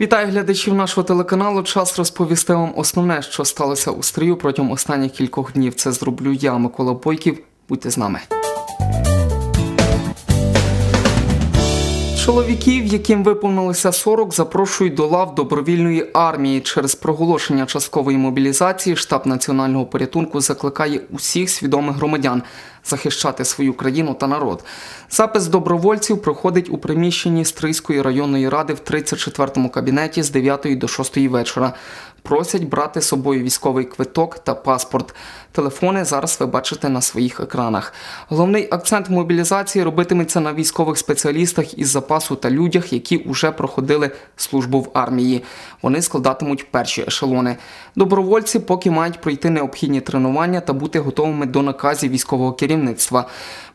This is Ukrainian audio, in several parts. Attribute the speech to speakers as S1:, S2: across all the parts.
S1: Вітаю глядачів нашого телеканалу. Час розповісти вам основне, що сталося у стрію протягом останніх кількох днів. Це зроблю я, Микола Бойків. Будьте з нами. Чоловіків, яким виповнилося 40, запрошують до лав добровільної армії. Через проголошення часткової мобілізації штаб національного порятунку закликає усіх свідомих громадян захищати свою країну та народ. Запис добровольців проходить у приміщенні Стрийської районної ради в 34-му кабінеті з 9 до 6 вечора. Просять брати з собою військовий квиток та паспорт. Телефони зараз ви бачите на своїх екранах. Головний акцент мобілізації робитиметься на військових спеціалістах із запасу та людях, які вже проходили службу в армії. Вони складатимуть перші ешелони. Добровольці поки мають пройти необхідні тренування та бути готовими до наказів військового керівництва.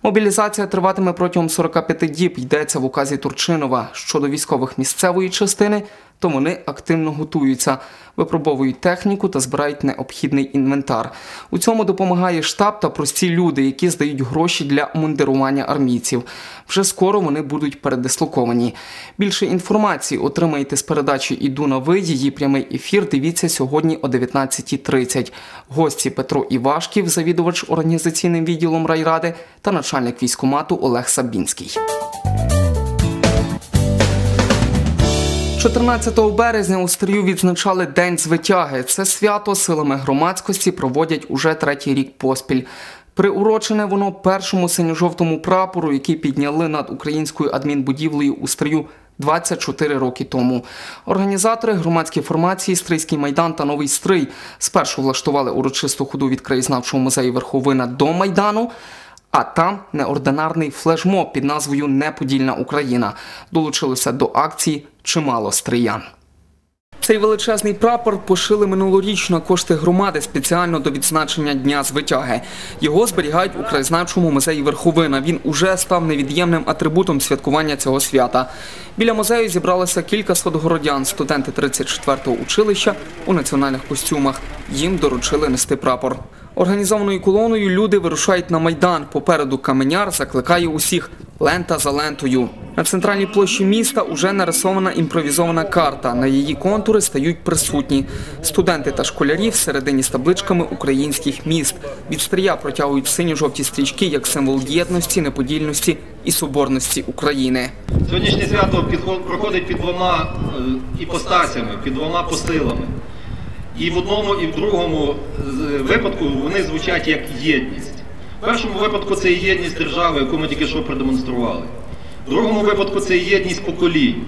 S1: Мобілізація триватиме протягом 45 діб. Йдеться в указі Турчинова щодо військових місцевої частини. То вони активно готуються, випробовують техніку та збирають необхідний інвентар. У цьому допомагає штаб та прості люди, які здають гроші для мундирування армійців. Вже скоро вони будуть передислоковані. Більше інформації отримаєте з передачі Іду на ви. Її прямий ефір. Дивіться сьогодні о 19.30. Гості Петро Івашків, завідувач організаційним відділом райради, та начальник військкомату Олег Сабінський. 14 березня у Стрію відзначали День звитяги. Це свято силами громадськості проводять уже третій рік поспіль. Приурочене воно першому синьо-жовтому прапору, який підняли над українською адмінбудівлею у Стрію 24 роки тому. Організатори громадські формації Стрийський майдан та Новий Стрий спершу влаштували урочисту ходу від краєзнавчого музею Верховина до Майдану. А там неординарний флешмоб під назвою Неподільна Україна. Долучилося до акції чимало стриян. Цей величезний прапор пошили минулоріч на кошти громади спеціально до відзначення Дня звитяги. Його зберігають у краєзнавчому музеї Верховина. Він уже став невід'ємним атрибутом святкування цього свята. Біля музею зібралося кілька городян, студенти 34-го училища у національних костюмах. Їм доручили нести прапор. Організованою колоною люди вирушають на майдан. Попереду каменяр закликає усіх лента за лентою. На центральній площі міста уже нарисована імпровізована карта. На її контури стають присутні студенти та школярі всередині з табличками українських міст. Від стрія протягують синьо-жовті стрічки як символ єдності, неподільності і соборності України.
S2: Сьогоднішнє свято проходить під двома е, іпостасями, під двома посилами. І в одному, і в другому випадку вони звучать як єдність. В першому випадку це єдність держави, яку ми тільки що продемонстрували. В другому випадку це єдність поколінь.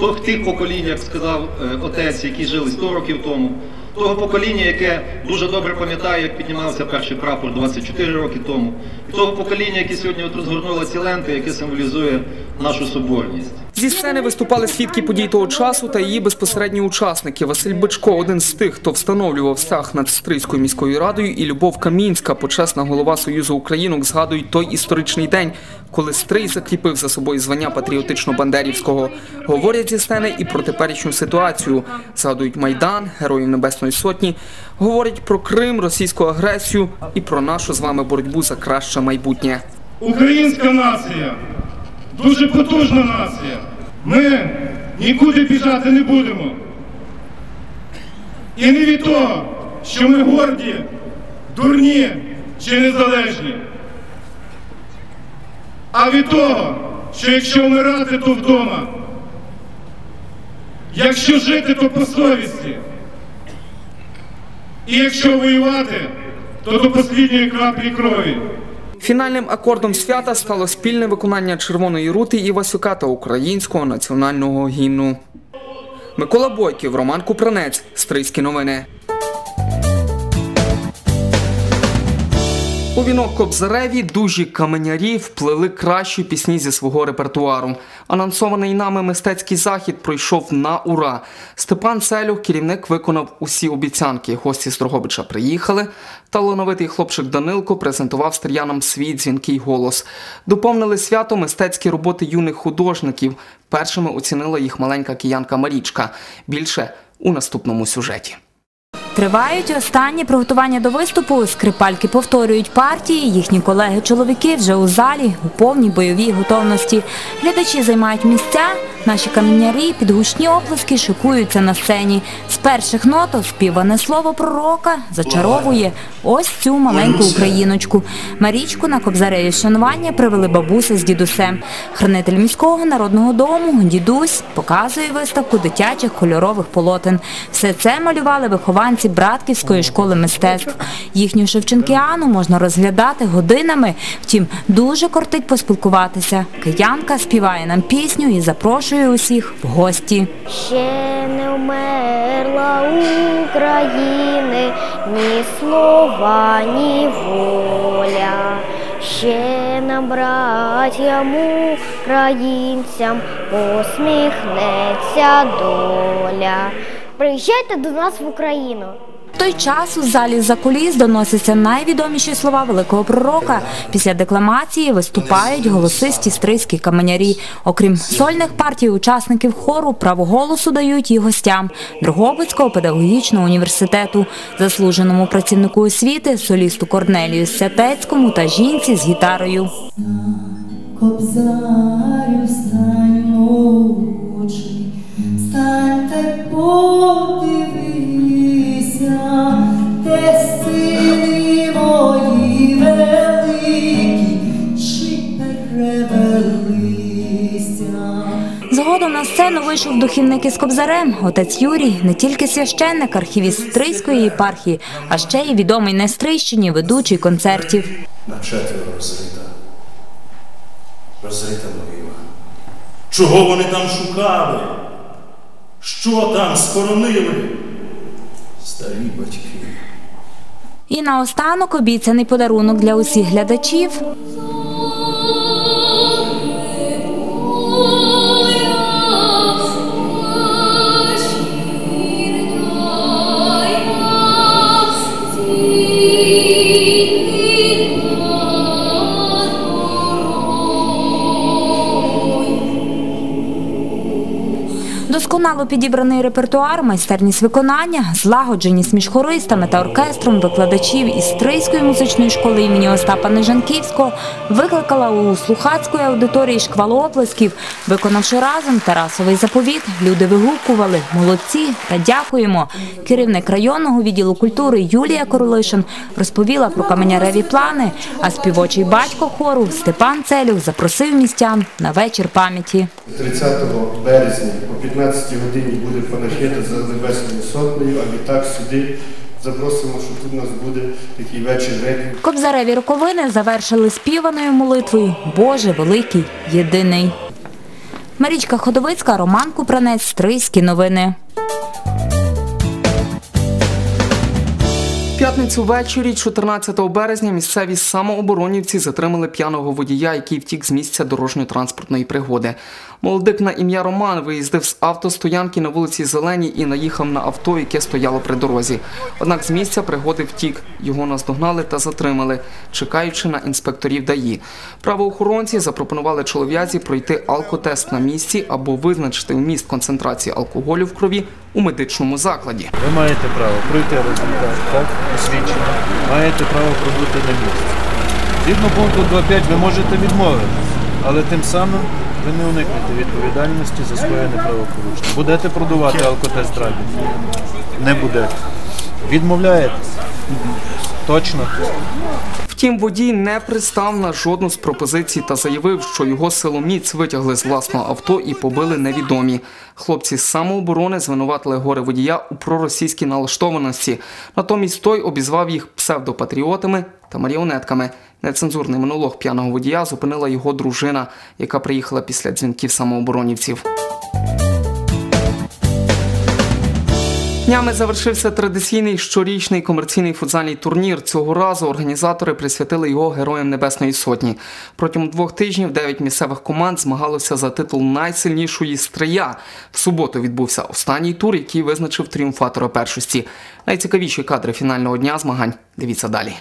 S2: Тих, тих поколінь, як сказав е, отець, які жили 100 років тому, того покоління, яке дуже добре пам'ятає, як піднімався перший прапор 24 роки тому, і того покоління, яке сьогодні от розгорнуло ці ленти, яке символізує нашу соборність.
S1: Зі сцени виступали свідки подій того часу та її безпосередні учасники. Василь Бичко, один з тих, хто встановлював стяг над Стрийською міською радою, і Любов Камінська, почесна голова Союзу Українок, згадують той історичний день, коли Стрий закріпив за собою звання патріотично-бандерівського. Говорять зі сцени і про теперішню ситуацію. Згадують Майдан, Героїв Небесної Сотні, говорять про Крим, російську агресію і про нашу з вами боротьбу за краще майбутнє.
S3: Українська нація дуже потужна нація. Ми нікуди біжати не будемо. І не від того, що ми горді, дурні чи незалежні. А від того, що якщо вмирати, то вдома. Якщо жити, то по совісті. І якщо воювати, то до останньої краплі крові.
S1: Фінальним акордом свята стало спільне виконання червоної рути Івасюка та українського національного гімну. Микола Бойків, Роман Купранець, Стрийські новини. У вінок Кобзареві дужі каменярі вплели кращі пісні зі свого репертуару. Анонсований нами мистецький захід пройшов на ура. Степан Целюх, керівник, виконав усі обіцянки. Гості з Дрогобича приїхали. Талановитий хлопчик Данилко презентував стріянам свій дзвінкий голос. Доповнили свято мистецькі роботи юних художників. Першими оцінила їх маленька киянка Марічка. Більше у наступному сюжеті.
S4: Тривають останні приготування до виступу. Скрипальки повторюють партії. Їхні колеги-чоловіки вже у залі у повній бойовій готовності. Глядачі займають місця. Наші камінярі під гучні оплески шикуються на сцені. З перших нот співане слово пророка зачаровує ось цю маленьку україночку. Марічку на кобзареві вшанування привели бабуся з дідусем. Хранитель міського народного дому, дідусь, показує виставку дитячих кольорових полотен. Все це малювали вихованці Братківської школи мистецтв. Їхню Шевченкіану можна розглядати годинами, втім, дуже кортить поспілкуватися. Киянка співає нам пісню і запрошує усіх в гості.
S5: Ще не вмерла України ні слова, ні воля. Ще нам, братям українцям, посміхнеться доля. Приїжджайте до нас в Україну.
S4: В той час у залі за куліс доносяться найвідоміші слова великого пророка. Після декламації виступають голосисті стрийські каменярі. Окрім сольних партій, учасників хору право голосу дають і гостям Дрогобицького педагогічного університету, заслуженому працівнику освіти, солісту Корнелію Сятецькому та жінці з гітарою.
S6: Кобзарю стань станьте подивися, де сини мої великі, чи перевелися.
S4: Згодом на сцену вийшов духівник із кобзарем. Отець Юрій не тільки священник, архівіст Стрийської єпархії, а ще й відомий на Стрийщині ведучий концертів.
S7: на четверо розрита. Розрита могила. Чого вони там шукали? Що там скоронили? Старі батьки.
S4: І наостанок обіцяний подарунок для усіх глядачів. Досконало підібраний репертуар, майстерність виконання, злагодженість між хористами та оркестром викладачів із музичної школи імені Остапа Нежанківського викликала у слухацької аудиторії шквалу оплесків. Виконавши разом Тарасовий заповіт, люди вигукували молодці та дякуємо. Керівник районного відділу культури Юлія Королишин розповіла про каменяреві плани, а співочий батько хору Степан Целюх запросив містян на вечір пам'яті.
S8: 30 березня о 15 годині буде панахида за Небесною Сотнею, а відтак сюди запросимо, що тут у нас буде такий вечір.
S4: Кобзареві роковини завершили співаною молитвою Боже великий, єдиний. Марічка Ходовицька, Роман Купранець, Стрийські новини.
S1: В п'ятницю ввечері, 14 березня, місцеві самооборонівці затримали п'яного водія, який втік з місця дорожньо-транспортної пригоди. Молодик на ім'я Роман виїздив з автостоянки на вулиці Зеленій і наїхав на авто, яке стояло при дорозі. Однак з місця пригоди втік. Його наздогнали та затримали, чекаючи на інспекторів ДАІ. Правоохоронці запропонували чолов'язі пройти алкотест на місці або визначити вміст концентрації алкоголю в крові у медичному закладі.
S9: Ви маєте право пройти результат, так, освідчення, маєте право пробути на місці. Згідно пункту 2.5 ви можете відмовитися, але тим самим ви не уникнете відповідальності за своє неправопорушення. Будете продавати алкотест рабі? Не будете. Відмовляєтесь? Точно?
S1: Втім, водій не пристав на жодну з пропозицій та заявив, що його силоміць витягли з власного авто і побили невідомі. Хлопці з самооборони звинуватили горе водія у проросійській налаштованості. Натомість той обізвав їх псевдопатріотами та маріонетками. Нецензурний монолог п'яного водія зупинила його дружина, яка приїхала після дзвінків самооборонівців. Днями завершився традиційний щорічний комерційний футзальний турнір. Цього разу організатори присвятили його Героям Небесної Сотні. Протягом двох тижнів дев'ять місцевих команд змагалося за титул найсильнішої стрия. В суботу відбувся останній тур, який визначив тріумфатора першості. Найцікавіші кадри фінального дня змагань. Дивіться далі.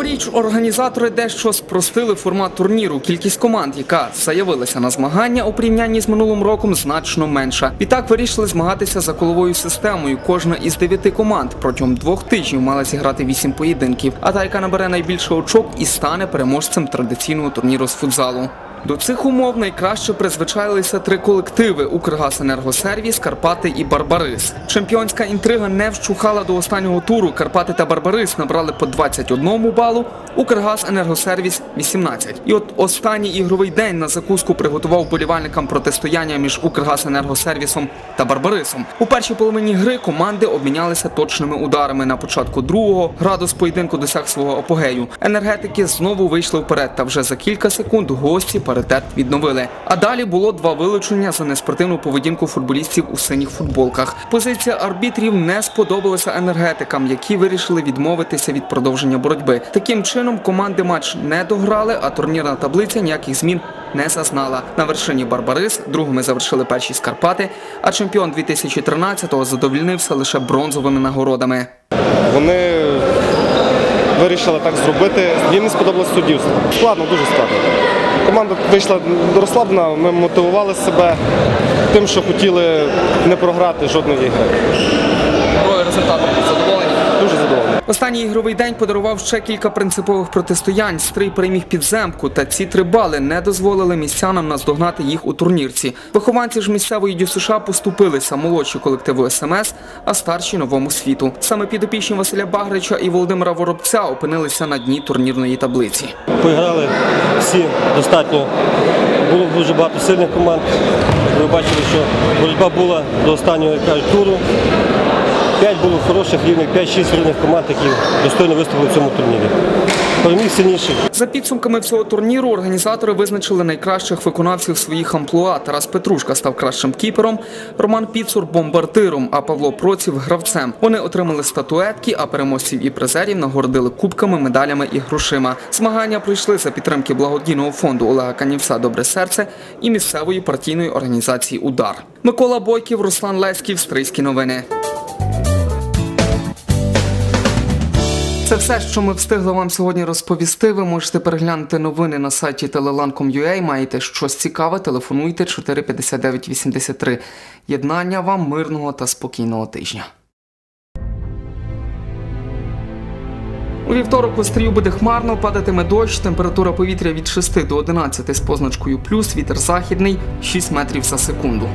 S1: Цьогоріч організатори дещо спростили формат турніру. Кількість команд, яка заявилася на змагання у порівнянні з минулим роком, значно менша. І так вирішили змагатися за коловою системою. Кожна із дев'яти команд протягом двох тижнів мала зіграти вісім поєдинків. А та, яка набере найбільше очок і стане переможцем традиційного турніру з футзалу. До цих умов найкраще призвичайлися три колективи: Укргазенергосервіс, Карпати і Барбарис. Чемпіонська інтрига не вщухала до останнього туру. Карпати та Барбарис набрали по 21 балу, Укргазенергосервіс 18. І от останній ігровий день на закуску приготував болівальникам протистояння між Укргазенергосервісом та Барбарисом. У першій половині гри команди обмінялися точними ударами. На початку другого градус поєдинку досяг свого апогею. Енергетики знову вийшли вперед, та вже за кілька секунд гості паритет відновили. А далі було два вилучення за неспортивну поведінку футболістів у синіх футболках. Позиція арбітрів не сподобалася енергетикам, які вирішили відмовитися від продовження боротьби. Таким чином команди матч не дограли, а турнірна таблиця ніяких змін не зазнала. На вершині Барбарис другими завершили перші Скарпати, а чемпіон 2013-го задовольнився лише бронзовими нагородами.
S10: Вони вирішили так зробити. Їм не сподобалось суддівство. Складно, дуже складно. Команда вийшла розслаблена, ми мотивували себе тим, що хотіли не програти жодної гри.
S1: результатом задоволені.
S10: Дуже задоволений.
S1: Останній ігровий день подарував ще кілька принципових протистоянь. Стрий переміг підземку, та ці три бали не дозволили містянам наздогнати їх у турнірці. Вихованці ж місцевої ДЮСШ поступилися молодші колективу СМС, а старші новому світу. Саме підопічні Василя Багрича і Володимира Воробця опинилися на дні турнірної таблиці.
S11: Поіграли всі достатньо. Було дуже багато сильних команд. Ви бачили, що боротьба була до останнього як кажуть, туру. П'ять було хороших рівних, 5-6 рівних команд, які достойно виступили в цьому турнірі. Переміг сильніший.
S1: За підсумками всього турніру організатори визначили найкращих виконавців своїх амплуа. Тарас Петрушка став кращим кіпером, Роман Піцур бомбардиром, а Павло Проців гравцем. Вони отримали статуетки, а переможців і призерів нагородили кубками, медалями і грошима. Змагання пройшли за підтримки благодійного фонду Олега Канівця Добре серце і місцевої партійної організації Удар. Микола Бойків, Руслан Леськів, Стрийські новини. Це все, що ми встигли вам сьогодні розповісти. Ви можете переглянути новини на сайті telelan.com.ua. Маєте щось цікаве, телефонуйте 45983. Єднання вам мирного та спокійного тижня. У вівторок у стрію буде хмарно, падатиме дощ, температура повітря від 6 до 11 з позначкою плюс, вітер західний 6 метрів за секунду.